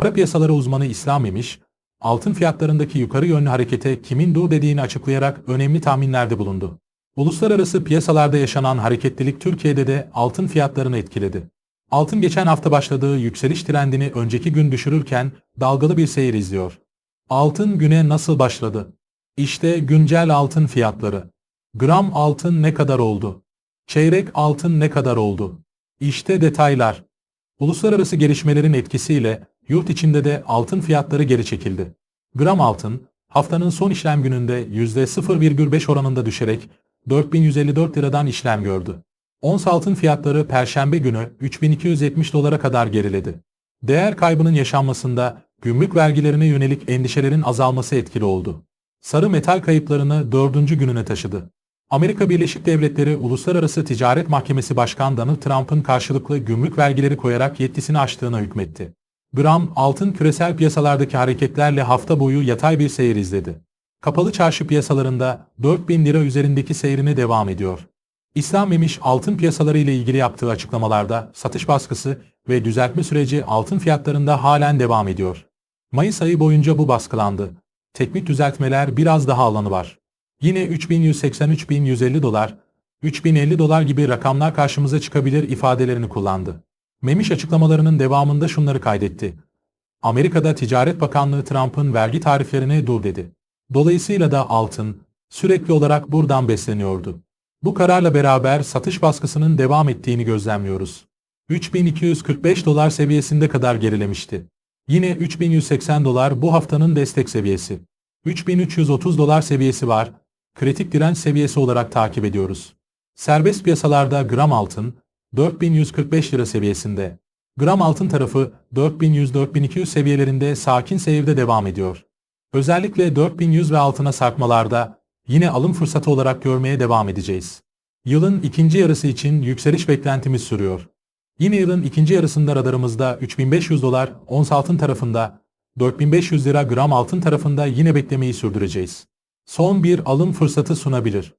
Para piyasaları uzmanı İslam Emiş, altın fiyatlarındaki yukarı yönlü harekete kimin dur dediğini açıklayarak önemli tahminlerde bulundu. Uluslararası piyasalarda yaşanan hareketlilik Türkiye'de de altın fiyatlarını etkiledi. Altın geçen hafta başladığı yükseliş trendini önceki gün düşürürken dalgalı bir seyir izliyor. Altın güne nasıl başladı? İşte güncel altın fiyatları. Gram altın ne kadar oldu? Çeyrek altın ne kadar oldu? İşte detaylar. Uluslararası gelişmelerin etkisiyle yurt içinde de altın fiyatları geri çekildi. Gram altın haftanın son işlem gününde %0,5 oranında düşerek 4154 liradan işlem gördü. Ons altın fiyatları perşembe günü 3270 dolara kadar geriledi. Değer kaybının yaşanmasında gümrük vergilerine yönelik endişelerin azalması etkili oldu. Sarı metal kayıplarını dördüncü gününe taşıdı. Amerika Birleşik Devletleri Uluslararası Ticaret Mahkemesi Başkan Donald Trump'ın karşılıklı gümrük vergileri koyarak yetkisini aştığına hükmetti. Gram altın küresel piyasalardaki hareketlerle hafta boyu yatay bir seyir izledi. Kapalı çarşı piyasalarında 4000 lira üzerindeki seyrine devam ediyor. İslam Memiş altın piyasaları ile ilgili yaptığı açıklamalarda satış baskısı ve düzeltme süreci altın fiyatlarında halen devam ediyor. Mayıs ayı boyunca bu baskılandı. Teknik düzeltmeler biraz daha alanı var. Yine 3183.150 dolar, 3050 dolar gibi rakamlar karşımıza çıkabilir ifadelerini kullandı. Memiş açıklamalarının devamında şunları kaydetti. Amerika'da Ticaret Bakanlığı Trump'ın vergi tariflerine dur dedi. Dolayısıyla da altın sürekli olarak buradan besleniyordu. Bu kararla beraber satış baskısının devam ettiğini gözlemliyoruz. 3245 dolar seviyesinde kadar gerilemişti. Yine 3180 dolar bu haftanın destek seviyesi. 3330 dolar seviyesi var, kritik direnç seviyesi olarak takip ediyoruz. Serbest piyasalarda gram altın 4145 lira seviyesinde. Gram altın tarafı 4100-4200 seviyelerinde sakin seyirde devam ediyor. Özellikle 4100 ve altına sarkmalarda yine alım fırsatı olarak görmeye devam edeceğiz. Yılın ikinci yarısı için yükseliş beklentimiz sürüyor. Yine yılın ikinci yarısında radarımızda 3500 dolar ons altın tarafında, 4500 lira gram altın tarafında yine beklemeyi sürdüreceğiz. Son bir alım fırsatı sunabilir.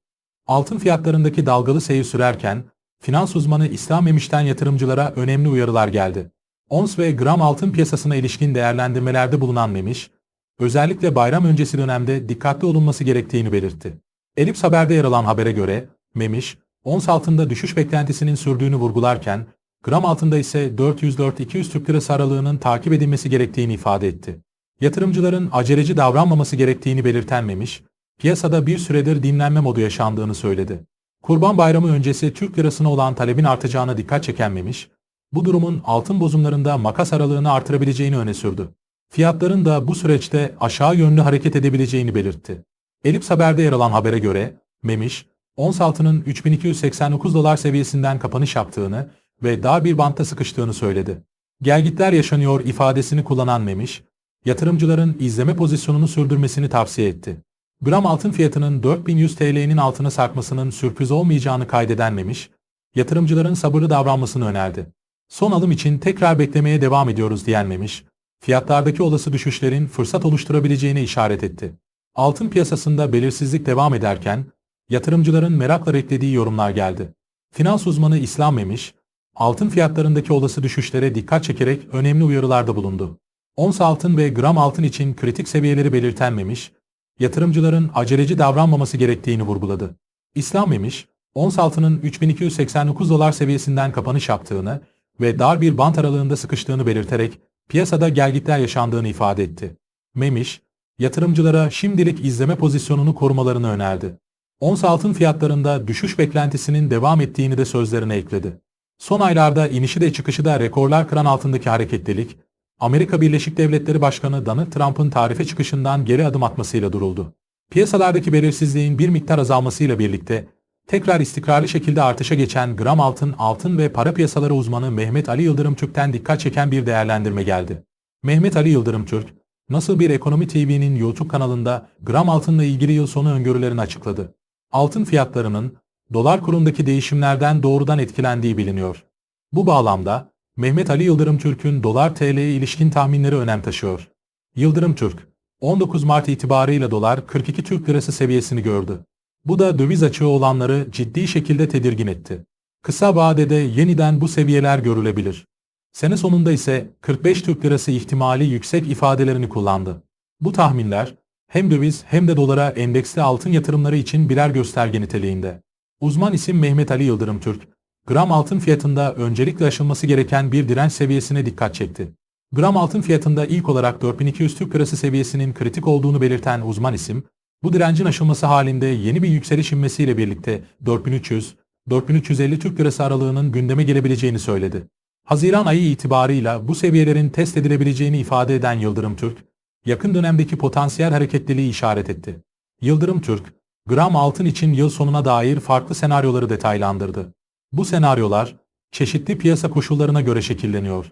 Altın fiyatlarındaki dalgalı seyir sürerken, finans uzmanı İslam Emiş'ten yatırımcılara önemli uyarılar geldi. Ons ve gram altın piyasasına ilişkin değerlendirmelerde bulunan Memiş, özellikle bayram öncesi dönemde dikkatli olunması gerektiğini belirtti. Elips Haber'de yer alan habere göre, Memiş, ons altında düşüş beklentisinin sürdüğünü vurgularken, gram altında ise 404-200 Türk Lirası aralığının takip edilmesi gerektiğini ifade etti. Yatırımcıların aceleci davranmaması gerektiğini belirten Memiş, piyasada bir süredir dinlenme modu yaşandığını söyledi. Kurban Bayramı öncesi Türk lirasına olan talebin artacağına dikkat çeken Memiş, bu durumun altın bozumlarında makas aralığını artırabileceğini öne sürdü. Fiyatların da bu süreçte aşağı yönlü hareket edebileceğini belirtti. Elips Haber'de yer alan habere göre, Memiş, ons altının 3289 dolar seviyesinden kapanış yaptığını ve dar bir bantta sıkıştığını söyledi. Gelgitler yaşanıyor ifadesini kullanan Memiş, yatırımcıların izleme pozisyonunu sürdürmesini tavsiye etti. Gram altın fiyatının 4100 TL'nin altına sarkmasının sürpriz olmayacağını kaydeden Memiş, yatırımcıların sabırlı davranmasını önerdi. Son alım için tekrar beklemeye devam ediyoruz diyen Memiş, fiyatlardaki olası düşüşlerin fırsat oluşturabileceğine işaret etti. Altın piyasasında belirsizlik devam ederken, yatırımcıların merakla beklediği yorumlar geldi. Finans uzmanı İslam Memiş, altın fiyatlarındaki olası düşüşlere dikkat çekerek önemli uyarılarda bulundu. Ons altın ve gram altın için kritik seviyeleri belirtenmemiş, yatırımcıların aceleci davranmaması gerektiğini vurguladı. İslam Memiş, ons altının 3289 dolar seviyesinden kapanış yaptığını ve dar bir bant aralığında sıkıştığını belirterek piyasada gelgitler yaşandığını ifade etti. Memiş, yatırımcılara şimdilik izleme pozisyonunu korumalarını önerdi. Ons altın fiyatlarında düşüş beklentisinin devam ettiğini de sözlerine ekledi. Son aylarda inişi de çıkışı da rekorlar kıran altındaki hareketlilik, Amerika Birleşik Devletleri Başkanı Donald Trump'ın tarife çıkışından geri adım atmasıyla duruldu. Piyasalardaki belirsizliğin bir miktar azalmasıyla birlikte tekrar istikrarlı şekilde artışa geçen gram altın, altın ve para piyasaları uzmanı Mehmet Ali Yıldırım Türk'ten dikkat çeken bir değerlendirme geldi. Mehmet Ali Yıldırım Türk, Nasıl bir Ekonomi TV'nin YouTube kanalında gram altınla ilgili yıl sonu öngörülerini açıkladı. Altın fiyatlarının dolar kurundaki değişimlerden doğrudan etkilendiği biliniyor. Bu bağlamda Mehmet Ali Yıldırım Türk'ün dolar TL'ye ilişkin tahminleri önem taşıyor. Yıldırım Türk, 19 Mart itibarıyla dolar 42 Türk Lirası seviyesini gördü. Bu da döviz açığı olanları ciddi şekilde tedirgin etti. Kısa vadede yeniden bu seviyeler görülebilir. Sene sonunda ise 45 Türk Lirası ihtimali yüksek ifadelerini kullandı. Bu tahminler hem döviz hem de dolara endeksli altın yatırımları için birer gösterge niteliğinde. Uzman isim Mehmet Ali Yıldırım Türk, gram altın fiyatında öncelikle aşılması gereken bir direnç seviyesine dikkat çekti. Gram altın fiyatında ilk olarak 4200 Türk Lirası seviyesinin kritik olduğunu belirten uzman isim, bu direncin aşılması halinde yeni bir yükseliş inmesiyle birlikte 4300-4350 Türk Lirası aralığının gündeme gelebileceğini söyledi. Haziran ayı itibarıyla bu seviyelerin test edilebileceğini ifade eden Yıldırım Türk, yakın dönemdeki potansiyel hareketliliği işaret etti. Yıldırım Türk, gram altın için yıl sonuna dair farklı senaryoları detaylandırdı. Bu senaryolar, çeşitli piyasa koşullarına göre şekilleniyor.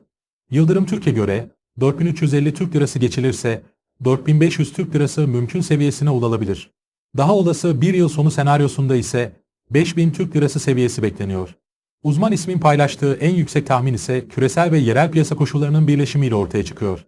Yıldırım Türk'e göre 4350 Türk Lirası geçilirse 4500 Türk Lirası mümkün seviyesine ulaşabilir. Daha olası bir yıl sonu senaryosunda ise 5000 Türk Lirası seviyesi bekleniyor. Uzman ismin paylaştığı en yüksek tahmin ise küresel ve yerel piyasa koşullarının birleşimiyle ortaya çıkıyor.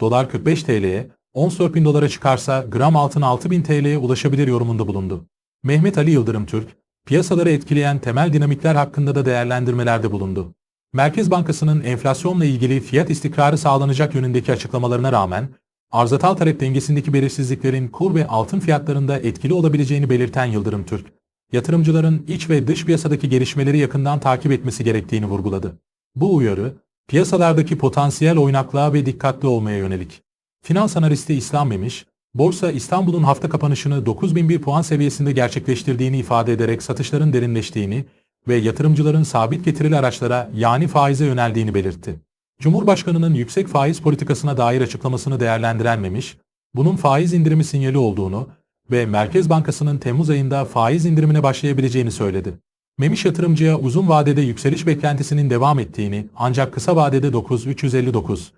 Dolar 45 TL'ye, ons 4000 dolara çıkarsa gram altın 6000 TL'ye ulaşabilir yorumunda bulundu. Mehmet Ali Yıldırım Türk, piyasaları etkileyen temel dinamikler hakkında da değerlendirmelerde bulundu. Merkez Bankası'nın enflasyonla ilgili fiyat istikrarı sağlanacak yönündeki açıklamalarına rağmen, arz-atal talep dengesindeki belirsizliklerin kur ve altın fiyatlarında etkili olabileceğini belirten Yıldırım Türk, yatırımcıların iç ve dış piyasadaki gelişmeleri yakından takip etmesi gerektiğini vurguladı. Bu uyarı, piyasalardaki potansiyel oynaklığa ve dikkatli olmaya yönelik. Finans analisti İslam Memiş, Borsa İstanbul'un hafta kapanışını 9001 puan seviyesinde gerçekleştirdiğini ifade ederek satışların derinleştiğini ve yatırımcıların sabit getirili araçlara yani faize yöneldiğini belirtti. Cumhurbaşkanının yüksek faiz politikasına dair açıklamasını değerlendirenmemiş, bunun faiz indirimi sinyali olduğunu ve Merkez Bankası'nın Temmuz ayında faiz indirimine başlayabileceğini söyledi. Memiş yatırımcıya uzun vadede yükseliş beklentisinin devam ettiğini ancak kısa vadede 9359,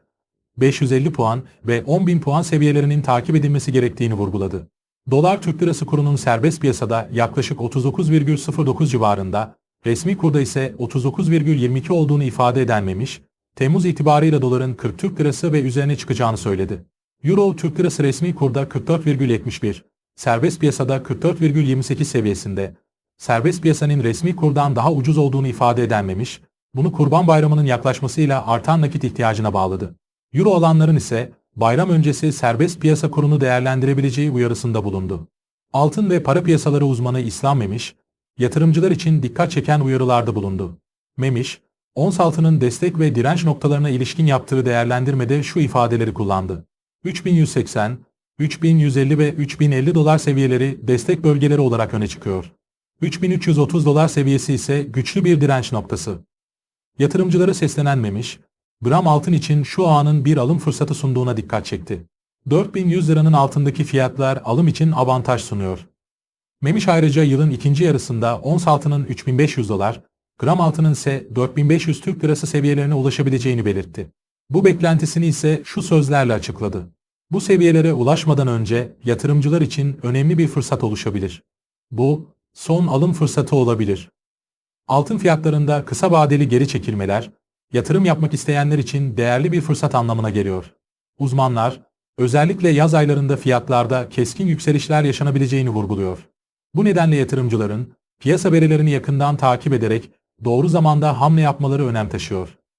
550 puan ve 10.000 puan seviyelerinin takip edilmesi gerektiğini vurguladı. Dolar Türk Lirası kurunun serbest piyasada yaklaşık 39,09 civarında, resmi kurda ise 39,22 olduğunu ifade eden Memiş, Temmuz itibarıyla doların 40 Türk Lirası ve üzerine çıkacağını söyledi. Euro Türk Lirası resmi kurda 44,71, serbest piyasada 44,28 seviyesinde, serbest piyasanın resmi kurdan daha ucuz olduğunu ifade edenmemiş, bunu Kurban Bayramı'nın yaklaşmasıyla artan nakit ihtiyacına bağladı. Euro alanların ise bayram öncesi serbest piyasa kurunu değerlendirebileceği uyarısında bulundu. Altın ve para piyasaları uzmanı İslam Memiş, yatırımcılar için dikkat çeken uyarılarda bulundu. Memiş, ons altının destek ve direnç noktalarına ilişkin yaptığı değerlendirmede şu ifadeleri kullandı. 3180, 3150 ve 3050 dolar seviyeleri destek bölgeleri olarak öne çıkıyor. 3330 dolar seviyesi ise güçlü bir direnç noktası. Yatırımcılara seslenenmemiş, gram altın için şu anın bir alım fırsatı sunduğuna dikkat çekti. 4100 liranın altındaki fiyatlar alım için avantaj sunuyor. Memiş ayrıca yılın ikinci yarısında ons altının 3500 dolar, gram altının ise 4500 Türk lirası seviyelerine ulaşabileceğini belirtti. Bu beklentisini ise şu sözlerle açıkladı. Bu seviyelere ulaşmadan önce yatırımcılar için önemli bir fırsat oluşabilir. Bu, son alım fırsatı olabilir. Altın fiyatlarında kısa vadeli geri çekilmeler, yatırım yapmak isteyenler için değerli bir fırsat anlamına geliyor. Uzmanlar, özellikle yaz aylarında fiyatlarda keskin yükselişler yaşanabileceğini vurguluyor. Bu nedenle yatırımcıların, piyasa verilerini yakından takip ederek doğru zamanda hamle yapmaları önem taşıyor.